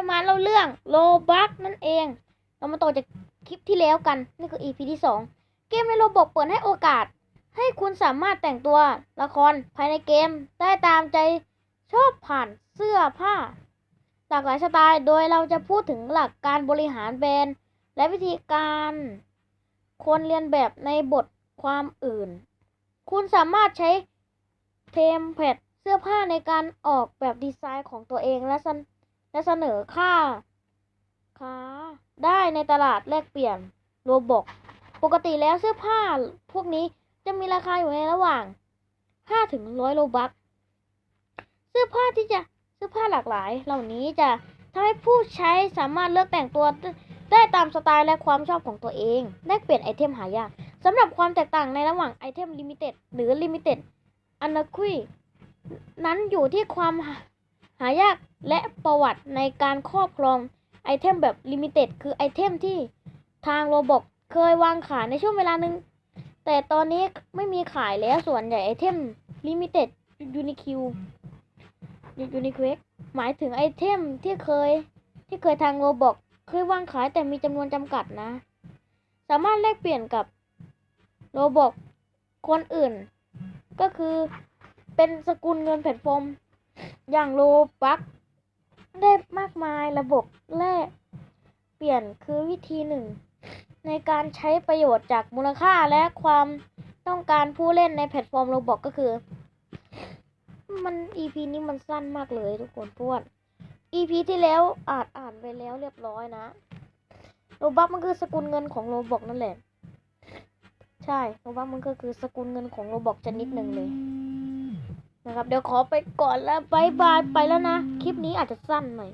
จะมาเล่าเรื่องโลบักนั่นเอง เรามาต่อจากคลิปที่แล้วกัน นี่คือ EP ที่สองเกมในโลบอกเปิดให้โอกาส ให้คุณสามารถแต่งตัวละครภายในเกม ได้ตามใจชอบผ่านเสื้อผ้า หลากหลายสไตล์ โดยเราจะพูดถึงหลักการบริหารแบรนด์ และวิธีการควรเรียนแบบในบทความอื่น คุณสามารถใช้เทมเพลตเสื้อผ้าในการออกแบบดีไซน์ของตัวเองและ และเสนอค่าค้าได้ในตลาดแลกเปลี่ยนโรบอกปกติแล้วเสื้อผ้าพวกนี้จะมีราคาอยู่ในระหว่าง 5 ถึง 100 โลบัคเสื้อผ้าที่จะเสื้อผ้าหลากหลาย เหล่านี้จะทำให้ผู้ใช้สามารถเลือกแต่งตัวได้ตามสไตล์และความชอบของตัวเอง แลกเปลี่ยนไอเทมหายากสำหรับความแตกต่างในระหว่างไอเทมลิมิเต็ดหรือลิมิเต็ดอันาคุยนั้นอยู่ที่ความ หายากและประวัติในการครอบครองไอเทมแบบลิมิเต็ดคือไอเทมที่ทางโรบอกเคยวางขายในช่วงเวลาหนึ่งแต่ตอนนี้ไม่มีขายแล้วส่วนใหญ่ไอเทมลิมิเต็ดยูนิคิวยูนิควิกหมายถึงไอเทมที่เคยที่เคยทางโรบอกเคยวางขายแต่มีจำนวนจำกัดนะ สามารถแลกเปลี่ยนกับโรบอกคนอื่น ก็คือเป็นสกุลเงินแพลตฟอร์ม อย่างโลบักได้มากมายระบบแลกเปลี่ยนคือวิธีหนึ่ง ในการใช้ประโยชน์จากมูลค่าและความต้องการผู้เล่นในแพลตฟอร์มโรบอกก็คือ มัน EP นี้มันสั้นมากเลยทุกคนพวด EP ที่แล้วอ่านอ่านไปแล้วเรียบร้อยนะโรบักมันคือสกุลเงินของโรบอกนั่นแหละ ใช่โรบักมันก็คือสกุลเงินของโรบอกชนิดหนึ่งเลย นะครับ เดี๋ยวขอไปก่อนแล้วบายบายไปแล้วนะ คลิปนี้อาจจะสั้นหน่อย